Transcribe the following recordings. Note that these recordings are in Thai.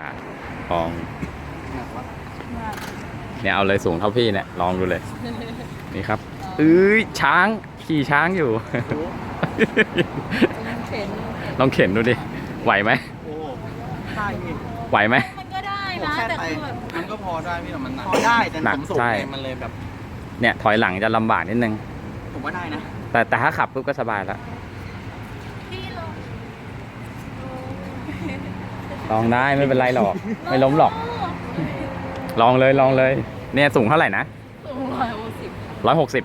อะลองเนี่ยเอาเลยสูงเท่าพี่เนี่ยลองดูเลย นี่ครับเอ้ยช้างขี่ช้างอยู่เข็นลองเข็นดูดิ ไหวไหมโอ้ใช่พี่ไหวไหม มันก็ได้โอ้นะ แค่แต่ไปคือแบบมันก็พอได้พี่แต่มันหนักพอได้แต่หนักผมสูงใช่ไงมันเลยแบบ เนี่ยถอยหลังจะลำบากนิดนึง ผมว่าได้นะ แต่แต่ถ้าขับปุ๊บก็สบายแล้ว พี่ลง ลองได้ไม่เป็นไรหรอก ไม่ล้มหรอก ลองเลยลองเลย เนี่ยสูงเท่าไหร่นะสูงร้อยหกสิบร้อยหกสิบ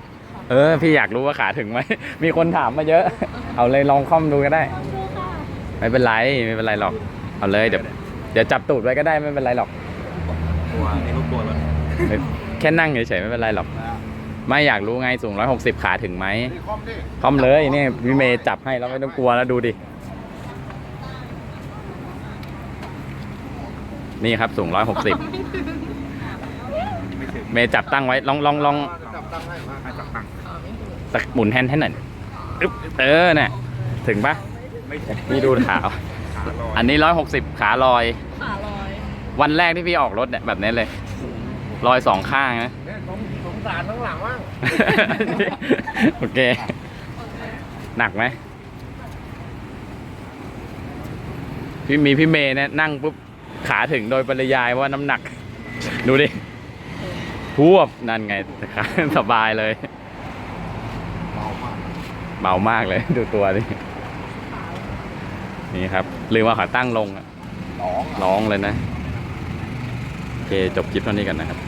เออ พี่อยากรู้ว่าขาถึงไหม มีคนถามมาเยอะ เอาเลยลองค่อมดูก็ได้ลองดูค่ะไม่เป็นไรไม่เป็นไรหรอก เอาเลยเดี๋ยวเดี๋ยวจับตูดไว้ก็ได้ไม่เป็นไรหรอกตัวในรูปตัวแล้วไม่แค่นั่งเฉยๆไม่เป็นไรหรอก ไม่อยากรู้ไงสูงร้อยหกสิบขาถึงไหมคอมดิค่อมเลยนี่พี่เมย์จับให้แล้วไม่ต้องกลัวแล้วดูดิ นี่ครับสูงร้อยหกสิบไม่ถึงเมย์จับตั้งไว้ลองลองลองจับตั้งให้ว่าใครจับตั้งตะหมุนแฮนด์ให้หน่อยอึ๊บเออเนี่ยถึงปะไม่ถึงพี่ดูขาขาลอยอันนี้ร้อยหกสิบขาลอย ขาลอย วันแรกที่พี่ออกรถเนี่ยแบบนี้เลยลอยสองข้างนะเนี่ยผมสงสารข้างหลังว่างโอเค หนักไหมพี่มีพี่เมย์เนี่ยนั่งปุ๊บ ขาถึงโดยปริยายว่าน้ำหนัก ดูดิพวบนั่นไงขาสบายเลยเบามากเบามากเลยดูตัวดินี่ครับลืมว่าขาตั้งลงอะร้องร้องเลยนะ โอเค จบคลิปเท่านี้กันนะครับ